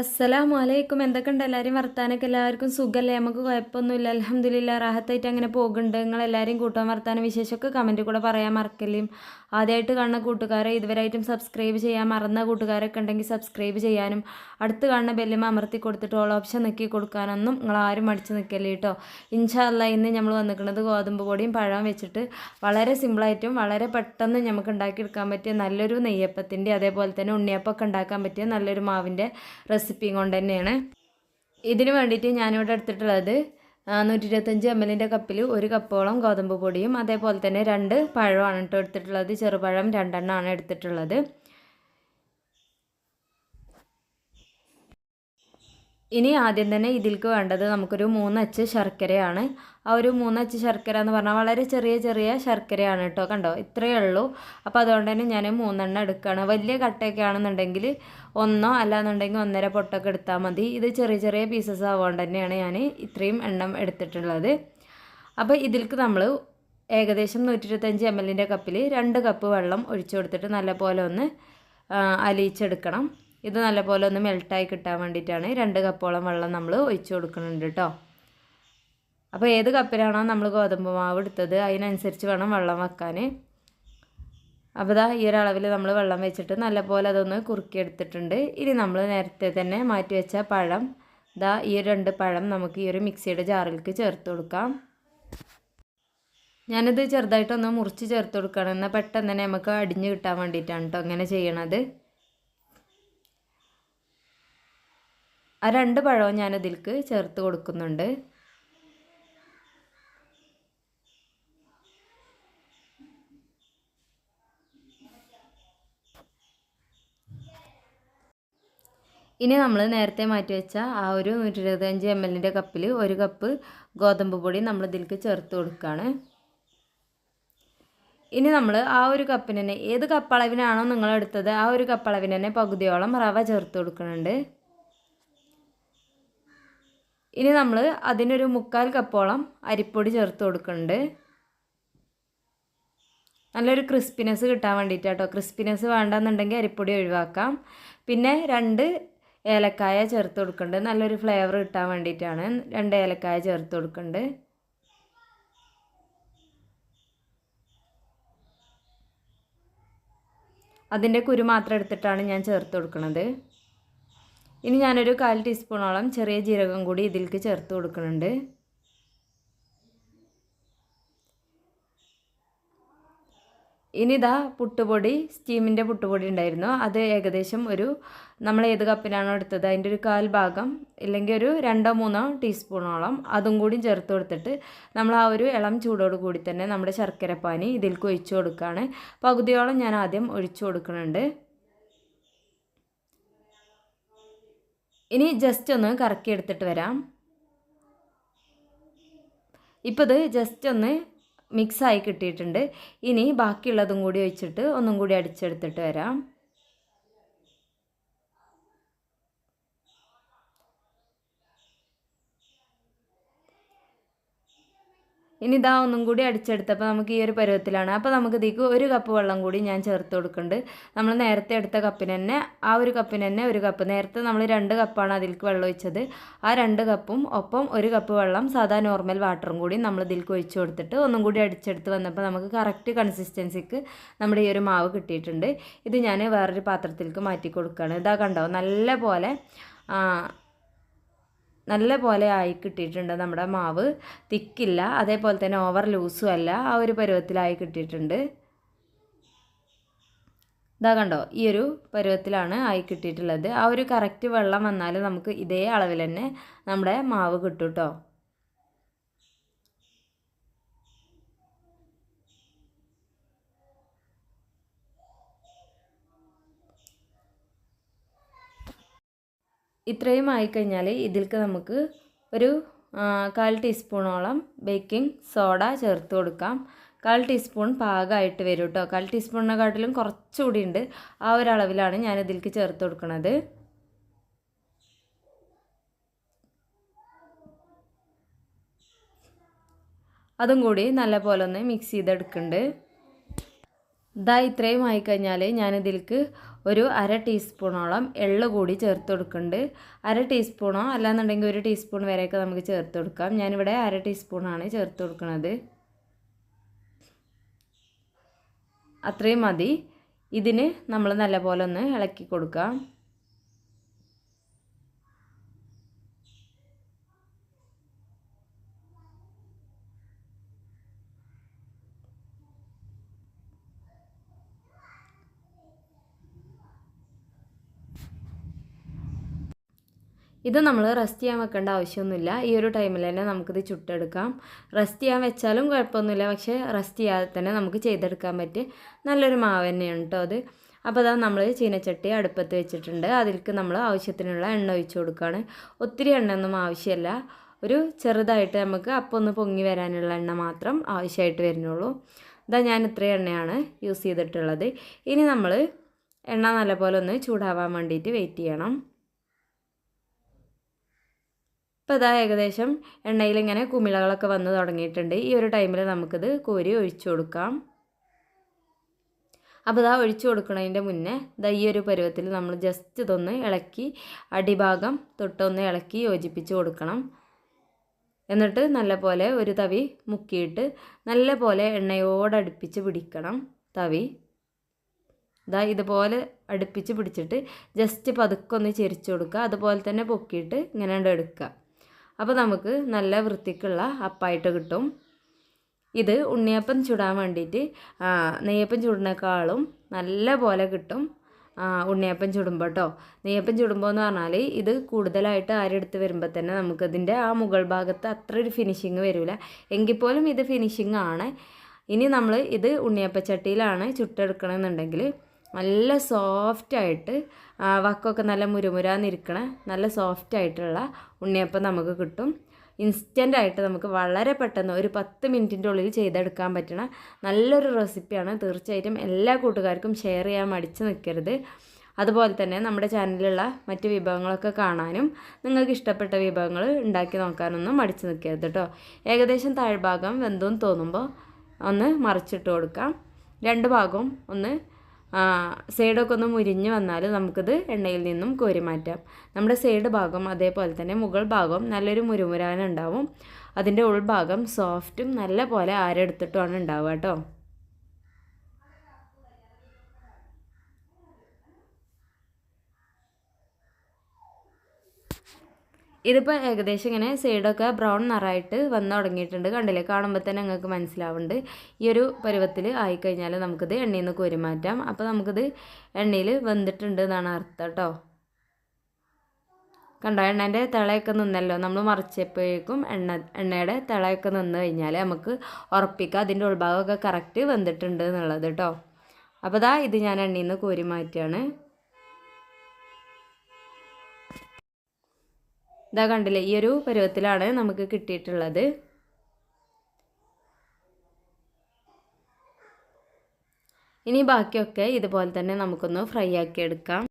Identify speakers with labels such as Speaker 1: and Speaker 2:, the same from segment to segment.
Speaker 1: അസ്സലാമു അലൈക്കും എന്തൊക്കെയുണ്ട്? എല്ലാവരും വർത്താനൊക്കെ എല്ലാവർക്കും സുഖമല്ലേ നമുക്ക് കുഴപ്പമൊന്നുമില്ല. അലഹമ്മദില്ല റാഹത്തായിട്ട് അങ്ങനെ പോകുന്നുണ്ട്. നിങ്ങൾ എല്ലാവരും കൂട്ടാൻ വർത്താനം വിശേഷമൊക്കെ കമന്റ് കൂടെ പറയാൻ മറക്കല്ലും? ആദ്യമായിട്ട് കാണുന്ന കൂട്ടുകാരെ ഇതുവരെയായിട്ടും സബ്സ്ക്രൈബ് ചെയ്യാൻ മറന്ന കൂട്ടുകാരൊക്കെ ഉണ്ടെങ്കിൽ സബ്സ്ക്രൈബ് ചെയ്യാനും അടുത്ത് കാണുന്ന ബെല്ലുമ അമർത്തി കൊടുത്തിട്ട് ഓൾ ഓപ്ഷൻ നിൽക്കി കൊടുക്കാനൊന്നും നിങ്ങൾ ആരും മടിച്ച് നിൽക്കല്ലേ കേട്ടോ ഇൻഷാല്ല ഇന്ന് നമ്മൾ വന്നിരിക്കുന്നത് ഗോതമ്പ് പൊടിയും പഴം വെച്ചിട്ട് വളരെ സിമ്പിളായിട്ടും വളരെ പെട്ടെന്ന് നമുക്ക് ഉണ്ടാക്കിയെടുക്കാൻ പറ്റിയ നല്ലൊരു നെയ്യപ്പത്തിന്റെ അതേപോലെ തന്നെ ഉണ്ണിയപ്പമൊക്കെ ഉണ്ടാക്കാൻ പറ്റിയ നല്ലൊരു മാവിന്റെ റെസിപ്പിയും കൊണ്ട് തന്നെയാണ്. ഇതിന് വേണ്ടിയിട്ട് ഞാനിവിടെ എടുത്തിട്ടുള്ളത് നൂറ്റി ഇരുപത്തഞ്ച് എം എല്ലിന്റെ കപ്പിൽ ഒരു കപ്പോളം ഗോതമ്പ് പൊടിയും അതേപോലെ തന്നെ രണ്ട് പഴമാണ് കേട്ടോ എടുത്തിട്ടുള്ളത്. ചെറുപഴം രണ്ടെണ്ണമാണ് എടുത്തിട്ടുള്ളത്. ഇനി ആദ്യം തന്നെ ഇതിൽക്ക് വേണ്ടത് നമുക്കൊരു മൂന്നച്ച് ശർക്കരയാണ്. ആ ഒരു മൂന്നച്ച് ശർക്കര എന്ന് പറഞ്ഞാൽ വളരെ ചെറിയ ചെറിയ ശർക്കരയാണ് കേട്ടോ. കണ്ടോ? ഇത്രയേ ഉള്ളൂ. അപ്പോൾ അതുകൊണ്ട് തന്നെ ഞാൻ മൂന്നെണ്ണം എടുക്കുകയാണ് വലിയ കട്ടയൊക്കെ ആണെന്നുണ്ടെങ്കിൽ ഒന്നോ അല്ലാന്നുണ്ടെങ്കിൽ ഒന്നര പൊട്ടൊക്കെ എടുത്താൽ മതി. ഇത് ചെറിയ ചെറിയ പീസസ് ആവുകൊണ്ട് തന്നെയാണ് ഞാൻ ഇത്രയും എണ്ണം എടുത്തിട്ടുള്ളത്. അപ്പോൾ ഇതിൽക്ക് നമ്മൾ ഏകദേശം നൂറ്റി ഇരുപത്തഞ്ച് എം എല്ലിന്റെ കപ്പിൽ രണ്ട് കപ്പ് വെള്ളം ഒഴിച്ചു കൊടുത്തിട്ട് നല്ലപോലെ ഒന്ന് അലിയിച്ചെടുക്കണം. ഇത് നല്ലപോലെ ഒന്ന് മെൽട്ടായി കിട്ടാൻ വേണ്ടിയിട്ടാണ് രണ്ട് കപ്പോളം വെള്ളം നമ്മൾ ഒഴിച്ചു കൊടുക്കുന്നുണ്ട് കേട്ടോ. അപ്പോൾ ഏത് കപ്പിലാണോ നമ്മൾ ഗോതമ്പ് മാവ് എടുത്തത് അതിനനുസരിച്ച് വേണം വെള്ളം വെക്കാൻ അപ്പോൾ ഇതാ ഈ ഒരളവിൽ നമ്മൾ വെള്ളം വെച്ചിട്ട് നല്ലപോലെ അതൊന്ന് കുറുക്കിയെടുത്തിട്ടുണ്ട്. ഇനി നമ്മൾ നേരത്തെ തന്നെ മാറ്റി വെച്ച പഴം ഇതാ ഈ രണ്ട് പഴം നമുക്ക് ഈ ഒരു മിക്സിയുടെ ജാറിലേക്ക് ചേർത്ത് കൊടുക്കാം. ഞാനിത് ചെറുതായിട്ടൊന്ന് മുറിച്ച് ചേർത്ത് കൊടുക്കണം എന്നാൽ പെട്ടെന്ന് തന്നെ നമുക്ക് അടിഞ്ഞ് കിട്ടാൻ വേണ്ടിയിട്ടാണ് കേട്ടോ അങ്ങനെ ചെയ്യണത്. ആ രണ്ട് പഴവും ഞാൻ ചേർത്ത് കൊടുക്കുന്നുണ്ട്. ഇനി നമ്മൾ നേരത്തെ മാറ്റി വെച്ച ആ ഒരു നൂറ്റി ഇരുപത്തഞ്ച് എം എല്ലിന്റെ കപ്പിൽ ഒരു കപ്പ് ഗോതമ്പ് പൊടി നമ്മൾ ഇതിലേക്ക് ചേർത്ത് കൊടുക്കുകയാണ് ഇനി നമ്മൾ ആ ഒരു കപ്പിന് തന്നെ ഏത് കപ്പളവിനാണോ നിങ്ങൾ എടുത്തത് ആ ഒരു കപ്പളവിന് തന്നെ പകുതിയോളം റവ ചേർത്ത് കൊടുക്കുന്നുണ്ട് ഇനി നമ്മൾ അതിനൊരു മുക്കാൽ കപ്പോളം അരിപ്പൊടി ചേർത്ത് കൊടുക്കുന്നുണ്ട് നല്ലൊരു ക്രിസ്പിനെസ് കിട്ടാൻ വേണ്ടിയിട്ടാട്ടോ ക്രിസ്പിനെസ് വേണ്ടെന്നുണ്ടെങ്കിൽ അരിപ്പൊടി ഒഴിവാക്കാം. പിന്നെ രണ്ട് ഏലക്കായ ചേർത്ത് കൊടുക്കുന്നുണ്ട് നല്ലൊരു ഫ്ലേവർ കിട്ടാൻ വേണ്ടിയിട്ടാണ്. രണ്ട് ഏലക്കായ ചേർത്ത് കൊടുക്കുന്നുണ്ട് അതിന്റെ കുരു മാത്രം എടുത്തിട്ടാണ് ഞാൻ ചേർത്ത് കൊടുക്കുന്നത് ഇനി ഞാനൊരു കാൽ ടീസ്പൂണോളം ചെറിയ ജീരകം കൂടി ഇതിലേക്ക് ചേർത്ത് കൊടുക്കുന്നുണ്ട് ഇനി ഇതാ പുട്ടുപൊടി സ്റ്റീമിന്റെ പുട്ടുപൊടി ഉണ്ടായിരുന്നു. അത് ഏകദേശം ഒരു നമ്മൾ ഏത് കപ്പിനാണോ എടുത്തത് അതിന്റെ ഒരു കാൽ ഭാഗം ഇല്ലെങ്കിൽ ഒരു രണ്ടോ മൂന്നോ ടീസ്പൂണോളം അതും കൂടി ചേർത്ത് കൊടുത്തിട്ട് നമ്മൾ ആ ഒരു ഇളം ചൂടോട് കൂടി തന്നെ നമ്മുടെ ശർക്കരപ്പാനി ഇതിൽ ഒഴിച്ചു കൊടുക്കുകയാണ്. പകുതിയോളം ഞാൻ ആദ്യം ഒഴിച്ചു കൊടുക്കുന്നുണ്ട്. ഇനി ജസ്റ്റ് ഒന്ന് കറക്കി എടുത്തിട്ട് വരാം. ഇപ്പോൾ ഇത് ജസ്റ്റ് ഒന്ന് മിക്സായി കിട്ടിയിട്ടുണ്ട്. ഇനി ബാക്കിയുള്ളതും കൂടി ഒഴിച്ചിട്ട് ഒന്നും കൂടി അടിച്ചെടുത്തിട്ട് വരാം. ഇനി ഇതാ ഒന്നും കൂടി അടിച്ചെടുത്തപ്പോൾ നമുക്ക് ഈ ഒരു പരുവത്തിലാണ്. അപ്പോൾ നമുക്ക് ഇതിക്ക് ഒരു കപ്പ് വെള്ളം കൂടി ഞാൻ ചേർത്ത് കൊടുക്കുന്നുണ്ട് നമ്മൾ നേരത്തെ എടുത്ത കപ്പിന് തന്നെ ആ ഒരു കപ്പിന് തന്നെ ഒരു കപ്പ് നേരത്തെ നമ്മൾ രണ്ട് കപ്പാണ് അതിലേക്ക് വെള്ളം ഒഴിച്ചത്. ആ രണ്ട് കപ്പും ഒപ്പം ഒരു കപ്പ് വെള്ളം സാധാ നോർമൽ വാട്ടറും കൂടി നമ്മൾ ഇതിലേക്ക് ഒഴിച്ച് കൊടുത്തിട്ട് ഒന്നും കൂടി അടിച്ചെടുത്ത് വന്നപ്പോൾ നമുക്ക് കറക്റ്റ് കൺസിസ്റ്റൻസിക്ക് നമ്മുടെ ഈ ഒരു മാവ് കിട്ടിയിട്ടുണ്ട്. ഇത് ഞാൻ വേറൊരു പാത്രത്തിലേക്ക് മാറ്റി കൊടുക്കുകയാണ് ഇതാ കണ്ടോ? നല്ല പോലെ നല്ല പോലെ ആയി കിട്ടിയിട്ടുണ്ട്. നമ്മുടെ മാവ് തിക്കില്ല അതേപോലെ തന്നെ ഓവർ ലൂസും അല്ല ആ ഒരു പരുവത്തിലായി കിട്ടിയിട്ടുണ്ട്. ഇതാ കണ്ടോ ഈ ഒരു പരുവത്തിലാണ് ആയി കിട്ടിയിട്ടുള്ളത്. ആ ഒരു കറക്റ്റ് വെള്ളം വന്നാൽ നമുക്ക് ഇതേ അളവിൽ തന്നെ നമ്മുടെ മാവ് കിട്ടും കേട്ടോ ഇത്രയും ആയിക്കഴിഞ്ഞാൽ ഇതിൽക്ക് നമുക്ക് ഒരു കാൽ ടീസ്പൂണോളം ബേക്കിംഗ് സോഡ ചേർത്ത് കൊടുക്കാം. കാൽ ടീസ്പൂൺ പാകമായിട്ട് വരും കേട്ടോ കാൽ ടീസ്പൂണിനെക്കാട്ടിലും കുറച്ചുകൂടി ഉണ്ട്. ആ ഒരളവിലാണ് ഞാൻ ഇതിൽക്ക് ചേർത്ത് കൊടുക്കുന്നത് അതും കൂടി നല്ലപോലെ ഒന്ന് മിക്സ് ചെയ്തെടുക്കുന്നുണ്ട് ഇതാ ഇത്രയും ആയിക്കഴിഞ്ഞാൽ ഞാനിതിലേക്ക് ഒരു അര ടീസ്പൂണോളം എള്ള് കൂടി ചേർത്ത് കൊടുക്കുന്നുണ്ട്. അര ടീസ്പൂണോ അല്ലാന്നുണ്ടെങ്കിൽ ഒരു ടീസ്പൂൺ വരെയൊക്കെ നമുക്ക് ചേർത്ത് കൊടുക്കാം. ഞാനിവിടെ അര ടീസ്പൂണാണ് ചേർത്ത് കൊടുക്കുന്നത്. അത്രയും മതി. ഇതിന് നമ്മൾ നല്ലപോലെ ഒന്ന് ഇളക്കി കൊടുക്കാം. ഇത് നമ്മൾ റെസ്റ്റ് ചെയ്യാൻ വെക്കേണ്ട ആവശ്യമൊന്നുമില്ല. ഈ ഒരു ടൈമിൽ തന്നെ നമുക്കിത് ചുട്ടെടുക്കാം. റെസ്റ്റ് ചെയ്യാൻ വെച്ചാലും കുഴപ്പമൊന്നുമില്ല. പക്ഷേ റെസ്റ്റ് ചെയ്യാതെ തന്നെ നമുക്ക് ചെയ്തെടുക്കാൻ പറ്റിയ നല്ലൊരു മാവ് തന്നെയാണ് കേട്ടോ അത്. അപ്പോൾ അതാ നമ്മൾ ചീനച്ചട്ടി അടുപ്പത്ത് വെച്ചിട്ടുണ്ട്. അതിലേക്ക് നമ്മൾ ആവശ്യത്തിനുള്ള എണ്ണ ഒഴിച്ച് കൊടുക്കുകയാണ്. ഒത്തിരി എണ്ണയൊന്നും ആവശ്യമില്ല. ഒരു ചെറുതായിട്ട് നമുക്ക് അപ്പം ഒന്ന് പൊങ്ങി വരാനുള്ള എണ്ണ മാത്രം ആവശ്യമായിട്ട് വരുന്നുള്ളൂ. ഇതാ ഞാൻ ഇത്രയും എണ്ണയാണ് യൂസ് ചെയ്തിട്ടുള്ളത്. ഇനി നമ്മൾ എണ്ണ നല്ലപോലെ ഒന്ന് ചൂടാവാൻ വേണ്ടിയിട്ട് വെയിറ്റ് ചെയ്യണം. ഇപ്പോൾ ഇതാ ഏകദേശം എണ്ണയിൽ ഇങ്ങനെ കുമിളകളൊക്കെ വന്ന് തുടങ്ങിയിട്ടുണ്ട്. ഈ ഒരു ടൈമിൽ നമുക്കിത് കോരി ഒഴിച്ചു കൊടുക്കാം. അപ്പോൾ ഇതാ ഒഴിച്ചു കൊടുക്കുന്നതിന്റെ മുന്നേ ഇതാ ഈ ഒരു പരുവത്തിൽ നമ്മൾ ജസ്റ്റ് ഇതൊന്ന് ഇളക്കി അടിഭാഗം തൊട്ടൊന്ന് ഇളക്കി യോജിപ്പിച്ച് കൊടുക്കണം. എന്നിട്ട് നല്ലപോലെ ഒരു തവി മുക്കിയിട്ട് നല്ലപോലെ എണ്ണയോടടുപ്പിച്ച് പിടിക്കണം തവി. ഇതാ ഇതുപോലെ അടുപ്പിച്ച് പിടിച്ചിട്ട് ജസ്റ്റ് പതുക്കൊന്ന് ചെരിച്ചു കൊടുക്കുക. അതുപോലെ തന്നെ പൊക്കിയിട്ട് ഇങ്ങനെ എടുക്കുക. അപ്പോൾ നമുക്ക് നല്ല വൃത്തിക്കുള്ള അപ്പായിട്ട് കിട്ടും. ഇത് ഉണ്ണിയപ്പം ചുടാൻ വേണ്ടിയിട്ട് നെയ്യപ്പം ചുടുന്നേക്കാളും നല്ല പോലെ കിട്ടും ഉണ്ണിയപ്പം ചുടുമ്പോൾ കേട്ടോ നെയ്യപ്പം ചുടുമ്പോൾ എന്ന് പറഞ്ഞാൽ ഇത് കൂടുതലായിട്ട് ആരെടുത്ത് വരുമ്പോൾ തന്നെ നമുക്കതിന്റെ ആ മുകൾ ഭാഗത്ത് അത്ര ഒരു ഫിനിഷിങ് വരില്ല എങ്കിൽ പോലും ഇത് ഫിനിഷിങ് ആണ്. ഇനി നമ്മൾ ഇത് ഉണ്ണിയപ്പച്ചട്ടിയിലാണ് ചുട്ടെടുക്കണമെന്നുണ്ടെങ്കിൽ നല്ല സോഫ്റ്റായിട്ട് വക്കൊക്കെ നല്ല മുരുമുരാന്നിരിക്കണ നല്ല സോഫ്റ്റായിട്ടുള്ള ഉണ്ണിയപ്പം നമുക്ക് കിട്ടും. ഇൻസ്റ്റന്റായിട്ട് നമുക്ക് വളരെ പെട്ടെന്ന് ഒരു പത്ത് മിനിറ്റിന്റെ ഉള്ളിൽ ചെയ്തെടുക്കാൻ പറ്റണ നല്ലൊരു റെസിപ്പിയാണ് തീർച്ചയായിട്ടും എല്ലാ കൂട്ടുകാർക്കും ഷെയർ ചെയ്യാൻ മടിച്ച് നിൽക്കരുത് അതുപോലെ തന്നെ നമ്മുടെ ചാനലിലുള്ള മറ്റ് വിഭവങ്ങളൊക്കെ കാണാനും നിങ്ങൾക്ക് ഇഷ്ടപ്പെട്ട വിഭവങ്ങൾ ഉണ്ടാക്കി നോക്കാനൊന്നും മടിച്ച് നിൽക്കരുത് കേട്ടോ. ഏകദേശം താഴ്ഭാഗം വെന്തെന്ന് തോന്നുമ്പോൾ ഒന്ന് മറിച്ചിട്ട് കൊടുക്കാം. രണ്ട് ഭാഗവും ഒന്ന് സൈഡൊക്കെ ഒന്ന് മുരിഞ്ഞ് വന്നാൽ നമുക്കിത് എണ്ണയിൽ നിന്നും കോരി മാറ്റാം. നമ്മുടെ സൈഡ് ഭാഗം അതേപോലെ തന്നെ മുകൾ ഭാഗം നല്ലൊരു മുരുമുരാനുണ്ടാവും. അതിന്റെ ഉൾഭാഗം സോഫ്റ്റും നല്ല പോലെ ആരെടുത്തിട്ടുമാണ് ഉണ്ടാവുക കേട്ടോ. ഇതിപ്പോൾ ഏകദേശം ഇങ്ങനെ സൈഡൊക്കെ ബ്രൗൺ നിറായിട്ട് വന്ന് തുടങ്ങിയിട്ടുണ്ട്. കണ്ടില്ലേ? കാണുമ്പോൾ തന്നെ നിങ്ങൾക്ക് മനസ്സിലാവുന്നുണ്ട് ഈ ഒരു പരുവത്തിൽ ആയിക്കഴിഞ്ഞാൽ നമുക്കിത് എണ്ണയിൽ നിന്ന് കോരി മാറ്റാം അപ്പോൾ നമുക്കിത് എണ്ണയിൽ വെന്തിട്ടുണ്ട് എന്നാണ് അർത്ഥം കേട്ടോ. കണ്ടോ? എണ്ണേന്റെ തിളയൊക്കെ നിന്നല്ലോ. നമ്മൾ മറിച്ചപ്പോഴേക്കും എണ്ണ എണ്ണയുടെ തിളയൊക്കെ നിന്ന് കഴിഞ്ഞാൽ നമുക്ക് ഉറപ്പിക്കാം. അതിന്റെ ഉൾഭാഗമൊക്കെ കറക്റ്റ് വെന്തിട്ടുണ്ട് എന്നുള്ളത് കേട്ടോ. അപ്പോൾ ഇതാ ഇത് ഞാൻ എണ്ണയിൽ നിന്ന് കോരി മാറ്റുകയാണ് ഇതാ കണ്ടില്ലേ ഈ ഒരു പരുവത്തിലാണ് നമുക്ക് കിട്ടിയിട്ടുള്ളത്. ഇനി ബാക്കിയൊക്കെ ഇതുപോലെ തന്നെ നമുക്കൊന്ന് ഫ്രൈ ആക്കി എടുക്കാം.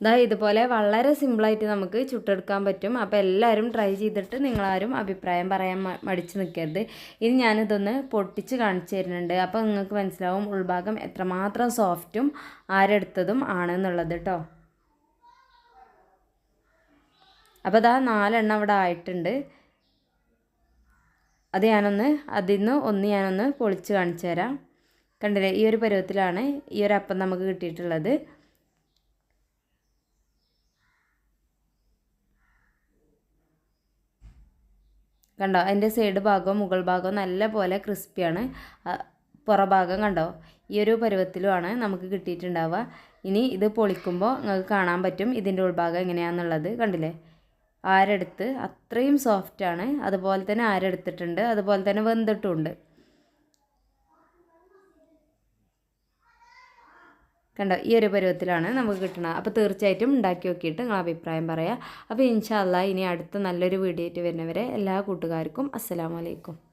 Speaker 1: ഇതാ ഇതുപോലെ വളരെ സിമ്പിളായിട്ട് നമുക്ക് ചുട്ടെടുക്കാൻ പറ്റും. അപ്പോൾ എല്ലാവരും ട്രൈ ചെയ്തിട്ട് നിങ്ങളാരും അഭിപ്രായം പറയാൻ മടിച്ച് നിൽക്കരുത്. ഇനി ഞാനിതൊന്ന് പൊട്ടിച്ച് കാണിച്ചു തരുന്നുണ്ട്. അപ്പോൾ നിങ്ങൾക്ക് മനസ്സിലാവും ഉൾഭാഗം എത്രമാത്രം സോഫ്റ്റും ആരെടുത്തതും ആണെന്നുള്ളത് കേട്ടോ അപ്പോൾ അതാ നാലെണ്ണം അവിടെ ആയിട്ടുണ്ട്. അത് ഞാനൊന്ന് അതിൽ നിന്ന് ഒന്ന് ഞാനൊന്ന് പൊളിച്ച് കാണിച്ചു തരാം. കണ്ടില്ലേ ഈ ഒരു പരുവത്തിലാണ് ഈ ഒരു അപ്പം നമുക്ക് കിട്ടിയിട്ടുള്ളത്. കണ്ടോ അതിന്റെ സൈഡ് ഭാഗവും മുകൾ ഭാഗവും നല്ല പോലെ ക്രിസ്പിയാണ് പുറഭാഗം കണ്ടോ ഈ ഒരു പരുവത്തിലുമാണ് നമുക്ക് കിട്ടിയിട്ടുണ്ടാവുക. ഇനി ഇത് പൊളിക്കുമ്പോൾ നിങ്ങൾക്ക് കാണാൻ പറ്റും ഇതിന്റെ ഉൾഭാഗം എങ്ങനെയാണെന്നുള്ളത് കണ്ടില്ലേ? ആരെടുത്ത്? അത്രയും സോഫ്റ്റാണ് അതുപോലെ തന്നെ ആരെടുത്തിട്ടുണ്ട്? അതുപോലെ തന്നെ വെന്തിട്ടുമുണ്ട്. കണ്ടോ? ഈ ഒരു പരുവത്തിലാണ് നമുക്ക് കിട്ടുന്നത് അപ്പോൾ തീർച്ചയായിട്ടും ഉണ്ടാക്കി നോക്കിയിട്ട് നിങ്ങൾ അഭിപ്രായം പറയാം. അപ്പോൾ ഇൻഷാല്ല ഇനി അടുത്ത നല്ലൊരു വീഡിയോ ആയിട്ട് വരുന്നവരെ എല്ലാ കൂട്ടുകാർക്കും അസ്സലാമലൈക്കും